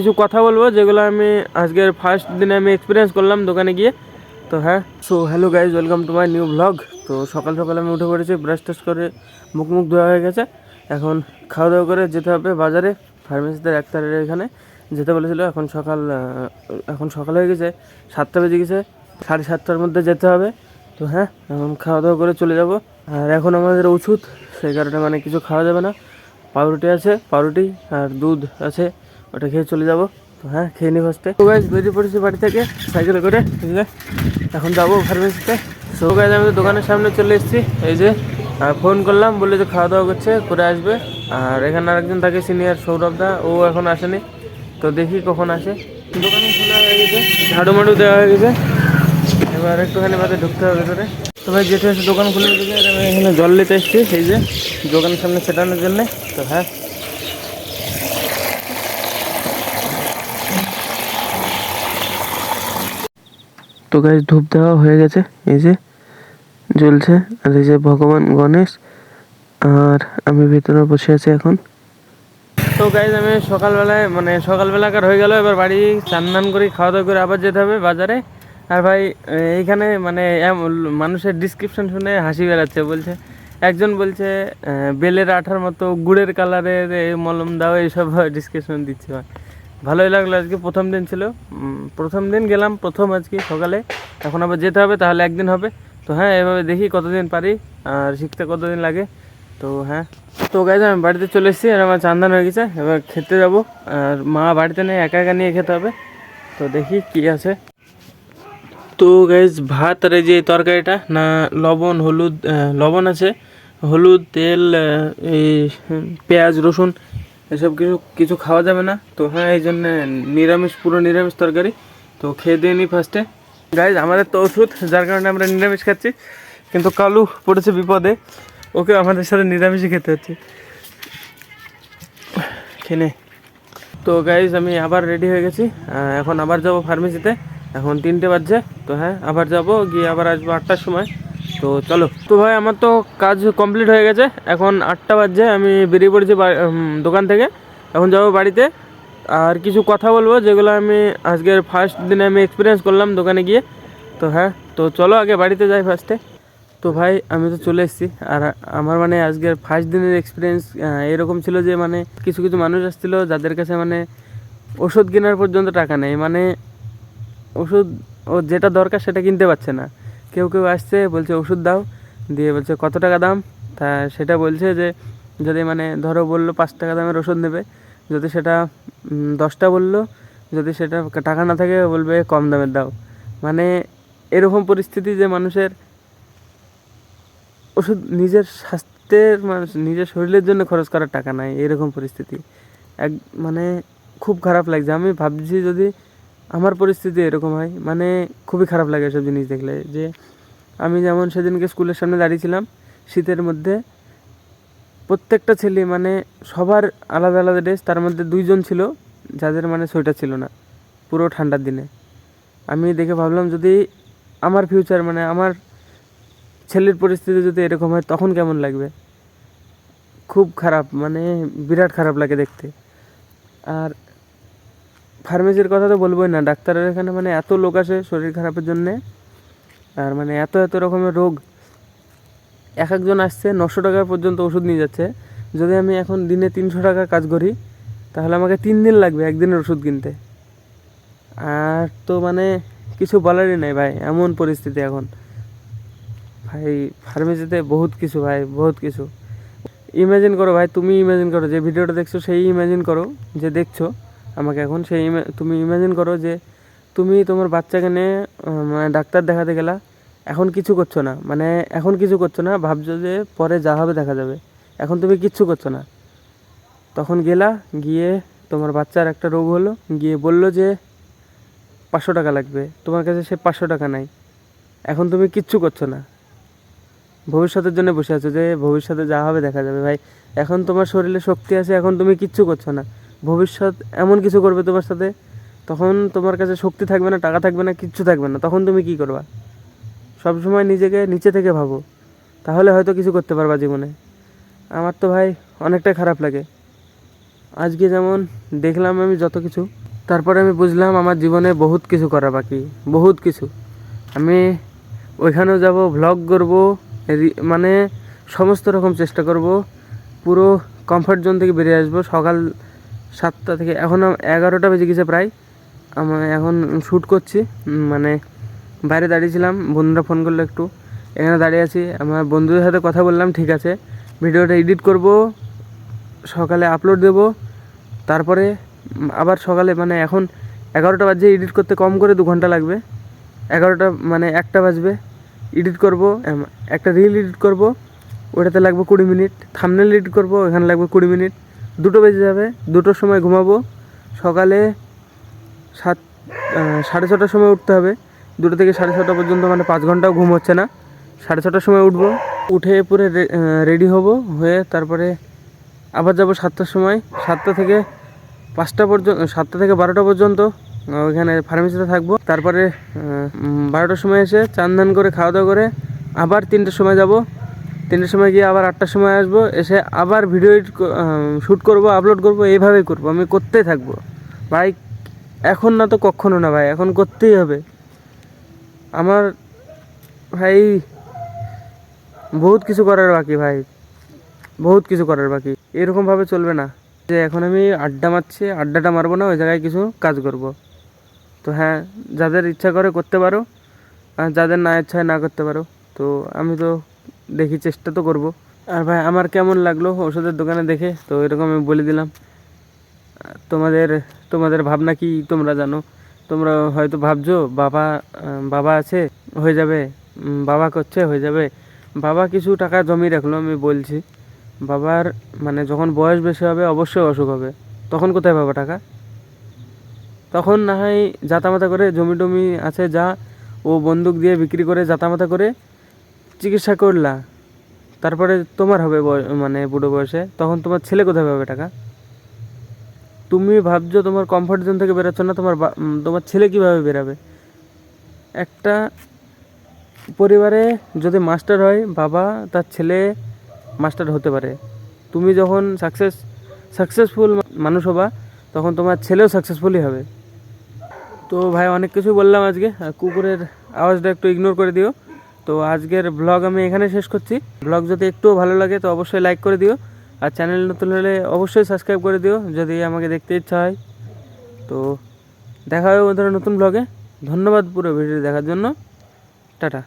কিছু কথা বলব যেগুলো আমি আজকের ফার্স্ট দিনে আমি এক্সপিরিয়েন্স করলাম দোকানে গিয়ে। তো হ্যাঁ so hello guys welcome to my new blog তো সকাল সকাল আমি উঠে পড়েছি ব্রাশ টাশ করে মুখ মুখ ধোয়া হয়ে গেছে। এখন খাওয়া দাওয়া করে যেতে হবে বাজারে ফার্মেসিতে ডাক্তারের এখানে। যেতে বলেছিল, এখন সকাল এখন সকাল হয়ে গেছে, সাতটা বেজে গেছে, সাড়ে সাতটার মধ্যে যেতে হবে। তো হ্যাঁ এখন খাওয়া দাওয়া করে চলে যাব। আর এখন আমাদের ওষুধ, সেই কারণে মানে কিছু খাওয়া যাবে না। পাউরুটি আছে, পাউরুটি আর দুধ আছে। ওটা খেয়ে চলে যাব। তো হ্যাঁ খেয়ে নি ফার্স্টে তো গাইজ বেরিয়ে পড়েছি বাড়ি থেকে সাইকেলে করে এখন যাব ফার্মেসিতে সো গাইজ আমি দোকানের সামনে চলে এসেছি। এই যে ফোন করলাম, বললে যে খাওয়া দাওয়া করছে, করে আসবে। আর এখানে আরেকজন থাকে সিনিয়র সৌরভ দা, ও এখন আসেনি। তো দেখি কখন আসে। দোকানে খোলা হয়ে গেছে, ঝাড়ু মাড়ু দেওয়া হয়ে গেছে। এবার একটুখানি বাদে ঢুকতে হবে ভেতরে। তো ভাই যেতে দোকান খুলে আর আমি এখানে জল নিতে এসেছি। এই যে, দোকানের সামনে ছেটানোর জন্যে। তো হ্যাঁ তো গাছ ধূপ দেওয়া হয়ে গেছে। এই যে জ্বলছে। আর এই যে ভগবান গণেশ। আর আমি ভিতরে বসে আছি এখন। তো গাইজ আমি সকালবেলায় মানে সকালবেলাকার হয়ে গেল। এবার বাড়ি চান টান করে খাওয়া দাওয়া করে আবার যেতে হবে বাজারে। আর ভাই, এইখানে মানে মানুষের ডিসক্রিপশন শুনে হাসি বেড়াচ্ছে, বলছে। একজন বলছে বেলের আঠার মতো গুড়ের কালারের মলম দাও, এইসব ডিসক্রিপশন দিচ্ছে ভাই। ভালোই লাগল আজকে, প্রথম দিন ছিল। প্রথম দিন গেলাম, প্রথম আজকে সকালে। এখন আবার যেতে হবে, তাহলে একদিন হবে। তো হ্যাঁ এভাবে দেখি কতদিন পারি, আর শিখতে কতদিন লাগে। তো হ্যাঁ। তো গাইজ আমি বাড়িতে চলে এসেছি, আর আমার চান্দান হয়ে গেছে। এবার খেতে যাব, আর মা বাড়িতে নেই, একা একা নিয়ে খেতে হবে। তো দেখি কি আছে। তো গাইজ ভাত আর যে তরকারিটা, না, লবণ, হলুদ লবণ আছে। হলুদ, তেল এই, পেঁয়াজ, রসুন এসব কিছু কিছু খাওয়া যাবে না। তো হ্যাঁ এই জন্য নিরামিষ, পুরো নিরামিষ তরকারি। তো খেয়ে দিয়ে নিই ফার্স্টে গাইজ আমাদের তো ওষুধ, যার কারণে আমরা নিরামিষ খাচ্ছি। কিন্তু কালু পড়েছে বিপদে। ওকে আমাদের সাথে নিরামিষই খেতে হচ্ছে। খেনে তো গাইজ আমি আবার রেডি হয়ে গেছি। এখন আবার যাব ফার্মেসিতে এখন তিনটে বাজছে। তো হ্যাঁ আবার যাব, গিয়ে আবার আসব আটটার সময়। তো চলো। তো ভাই, আমার তো কাজ কমপ্লিট হয়ে গেছে। এখন আটটা বাজছে, আমি বেরিয়ে পড়েছি দোকান থেকে। এখন যাব বাড়িতে। আর কিছু কথা বলব, যেগুলো আমি আজকের ফার্স্ট দিনে আমি এক্সপিরিয়েন্স করলাম দোকানে গিয়ে। তো হ্যাঁ তো চলো আগে বাড়িতে যাই ফার্স্টে তো ভাই, আমি তো চলে এসেছি। আর আমার মানে আজকের ফার্স্ট দিনের এক্সপিরিয়েন্স এরকম ছিল যে মানে কিছু কিছু মানুষ আসছিল যাদের কাছে মানে ওষুধ কেনার পর্যন্ত টাকা নেই। মানে ওষুধ ও যেটা দরকার সেটা কিনতে পারছে না। কেউ কেউ আসছে, বলছে, ওষুধ দাও। দিয়ে বলছে, কত টাকা দাম? তা সেটা বলছে যে, যদি মানে ধরো বলল পাঁচ টাকা দামের ওষুধ নেবে, যদি সেটা দশটা বলল, যদি সেটা টাকা না থাকে, বলবে কম দামের দাও। মানে এরকম পরিস্থিতি যে মানুষের ওষুধ নিজের স্বাস্থ্যের মানুষ, নিজের শরীরের জন্য খরচ করার টাকা নাই, এরকম পরিস্থিতি। এক মানে খুব খারাপ লাগছে। আমি ভাবছি যদি আমার পরিস্থিতি এরকম হয়। মানে খুবই খারাপ লাগে এসব জিনিস দেখলে যে আমি যেমন সেদিনকে স্কুলের সামনে দাঁড়িয়েছিলাম, শীতের মধ্যে প্রত্যেকটা ছেলে মানে সবার আলাদা আলাদা ড্রেস তার মধ্যে দুইজন ছিল, যাদের মানে সোয়েটার ছিল না, পুরো ঠান্ডার দিনে। আমি দেখে ভাবলাম যদি আমার ফিউচার মানে আমার ছেলের পরিস্থিতি যদি এরকম হয়, তখন কেমন লাগবে? খুব খারাপ মানে বিরাট খারাপ লাগে দেখতে। আর ফার্মেসির কথা তো বলবোই না, ডাক্তারের এখানে মানে এত লোক আসে শরীর খারাপের জন্যে, আর মানে এত এত রকমের রোগ। এক একজন আসছে, নশো টাকা পর্যন্ত ওষুধ নিয়ে যাচ্ছে। যদি আমি এখন দিনে তিনশো টাকা কাজ করি, তাহলে আমাকে তিন দিন লাগবে একদিনের ওষুধ কিনতে। আর তো মানে কিছু বলারই নাই ভাই, এমন পরিস্থিতি এখন। ভাই ফার্মেসিতে বহুত কিছু ভাই, বহুত কিছু। ইমাজিন করো ভাই, তুমি ইমাজিন করো, যে ভিডিওটা দেখছ, সেই ইমাজিন করো, যে দেখছ। আমাকে এখন সেই তুমি ইমাজিন করো যে তুমি তোমার বাচ্চাকে নিয়ে মানে ডাক্তার দেখাতে গেলা, এখন কিছু করছ না। মানে এখন কিছু করছ না, ভাবছ যে পরে যা হবে দেখা যাবে। এখন তুমি কিচ্ছু করছ না। তখন গেলা, গিয়ে তোমার বাচ্চার একটা রোগ হলো, গিয়ে বলল যে পাঁচশো টাকা লাগবে। তোমার কাছে সে পাঁচশো টাকা নাই। এখন তুমি কিচ্ছু করছ না। ভবিষ্যতের জন্য বসে আছো যে ভবিষ্যতে যা হবে দেখা যাবে। ভাই, এখন তোমার শরীরে শক্তি আছে, এখন তুমি কিচ্ছু করছ না। ভবিষ্যৎ এমন কিছু করবে তোমার সাথে, তখন তোমার কাছে শক্তি থাকবে না, টাকা থাকবে না, কিচ্ছু থাকবে না। তখন তুমি কি করবা? সবসময় নিজেকে নিচে থেকে ভাবো। তাহলে হয়তো কিছু করতে পারবা জীবনে। আমার তো ভাই অনেকটাই খারাপ লাগে। আজকে যেমন দেখলাম আমি যত কিছু, তারপরে আমি বুঝলাম আমার জীবনে বহুত কিছু করা বাকি, বহুত কিছু। আমি ওইখানেও যাব ভ্লগ করব মানে সমস্ত রকম চেষ্টা করব, পুরো কমফর্ট জোন থেকে বেরিয়ে আসব, সকাল সাতটা থেকে, এখন এগারোটা বেজে গেছে প্রায়। আমার এখন শ্যুট করছি মানে বাইরে দাঁড়িয়েছিলাম, বন্ধুরা ফোন করল একটু। এখানে দাঁড়িয়ে আছি, আমার বন্ধুদের সাথে কথা বললাম, ঠিক আছে। ভিডিওটা এডিট করব, সকালে আপলোড দেব, তারপরে আবার সকালে মানে এখন এগারোটা বাজে এডিট করতে কম করে দু ঘণ্টা লাগবে। এগারোটা মানে একটা বাজবে এডিট করব একটা রিল এডিট করব, ওটাতে লাগবে কুড়ি মিনিট থামনেল এডিট করব এখানে লাগবে কুড়ি মিনিট। দুটো বেজে যাবে, দুটোর সময় ঘুমাবো। সকালে সাত সাড়ে ছটার সময় উঠতে হবে। দুটো থেকে সাড়ে ছটা পর্যন্ত মানে পাঁচ ঘন্টাও ঘুম হচ্ছে না। সাড়ে ছটার সময় উঠবো, উঠে পুরো রেডি হব, হয়ে তারপরে আবার যাব সাতটার সময়। সাতটা থেকে পাঁচটা পর্যন্ত, সাতটা থেকে বারোটা পর্যন্ত ওইখানে ফার্মেসিতে থাকব। তারপরে বারোটার সময় এসে চান করে, খাওয়া দাওয়া করে আবার তিনটের সময় যাব। তিনটের সময় গিয়ে আবার আটটার সময় আসব, এসে আবার ভিডিও শ্যুট করব আপলোড করব, এইভাবেই করব, আমি করতেই থাকব। ভাই, এখন না তো কখনো না ভাই, এখন করতেই হবে। আমার ভাই, বহুত কিছু করার বাকি ভাই, বহুত কিছু করার বাকি। এরকমভাবে চলবে না। যে এখন আমি আড্ডা মারছি, আড্ডাটা মারবো না, ওই জায়গায় কিছু কাজ করব। তো হ্যাঁ যাদের ইচ্ছা করে করতে পারো, আর যাদের না ইচ্ছা না করতে পারো, তো আমি তো দেখি চেষ্টা তো করব। আর ভাই, আমার কেমন লাগল ওষুধের দোকানে দেখে? তো এরকম আমি বলে দিলাম। তোমাদের তোমাদের ভাবনা কি তোমরা জানো? তোমরা হয়তো ভাবছ, বাবা বাবা আছে, হয়ে যাবে। বাবা করছে, হয়ে যাবে। বাবা কিছু টাকা জমিয়ে রাখল, আমি বলছি। বাবার মানে যখন বয়স বেশি হবে, অবশ্যই অসুখ হবে। তখন কোথায় পাবো টাকা? তখন না হয় জাতামাতা করে, জমি টমি আছে যা, ও বন্দুক দিয়ে বিক্রি করে যাতামাতা করে চিকিৎসা করলা, তারপরে তোমার হবে মানে বুড়ো বয়সে, তখন তোমার ছেলে কোথায় পাবে টাকা? তুমি ভাবছ তোমার কমফর্ট জোন থেকে বেরোচ্ছ না, তোমার তোমার ছেলে কীভাবে বেরাবে? একটা পরিবারে যদি মাস্টার হয়, বাবা তার ছেলে মাস্টার হতে পারে। তুমি যখন সাকসেস সাকসেসফুল মানুষ হবা, তখন তোমার ছেলেও সাকসেসফুলই হবে। তো ভাই, অনেক কিছু বললাম আজকে কুকুরের আওয়াজটা একটু ইগনোর করে দিও। তো আজকের ব্লগ আমি এখানে শেষ করছি। ব্লগ যদি একটুও ভালো লাগে তো অবশ্যই লাইক করে দিও। আর চ্যানেল নতুন হলে অবশ্যই সাবস্ক্রাইব করে দিও, যদি আমাকে দেখতে ইচ্ছা হয়। তো দেখা হবে বন্ধুরা নতুন ব্লগে ধন্যবাদ পুরো ভিডিও দেখার জন্য। টাটা।